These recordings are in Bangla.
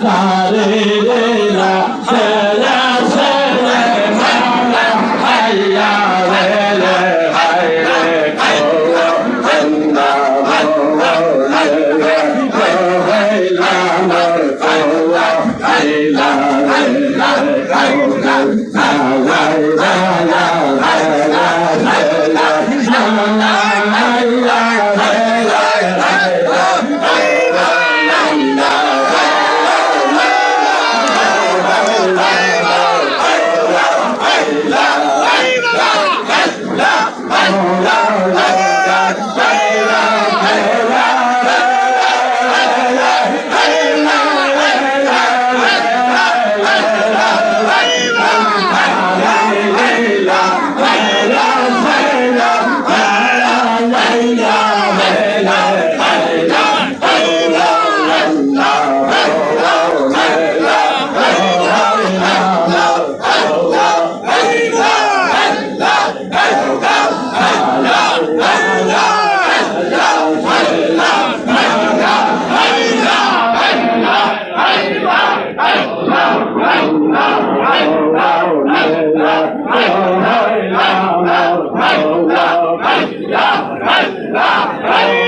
God. আল্লাহ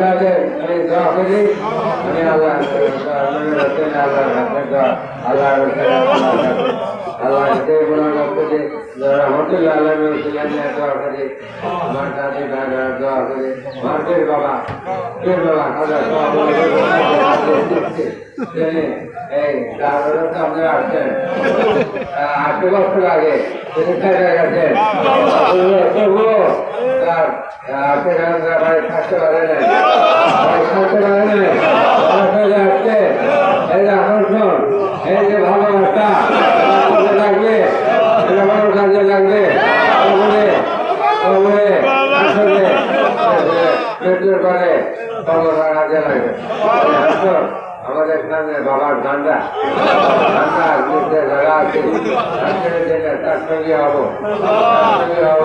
কাজে আমি দোয়া করি আমি আল্লাহ আল্লাহ আল্লাহ আল্লাহ দোয়া করি আমার কাছে করি আসছেন আট বছর আগে থাকতে পারে না থাকতে পারে না আসছে এই আকর্ষণ এই যে ভালোবাসা কাজে লাগবে এটা বড় কাজে লাগবে তবে তবে আসলে পেটের করে তবে কাজে লাগবে আমাদের সামনে বাবার ঠান্ডা ঠান্ডা জায়গা আছে, তার সঙ্গে হব। হব।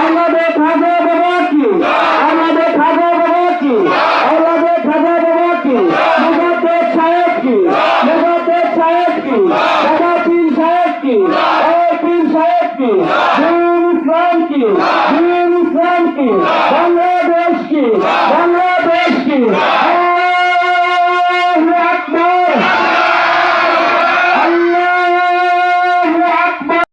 আমাদের খাজা বাবা কি আমাদের খাজা বাবা কি আমাদের খাজা বাবা কি মুজাদ্দেদ সাহেব কি মুজাদ্দেদ সাহেব কি বাবা পীর সাহেব কি ও পীর সাহেব কি দিন ইসলাম কি দিন ইসলাম কি বাংলাদেশ কি বাংলাদেশ কি?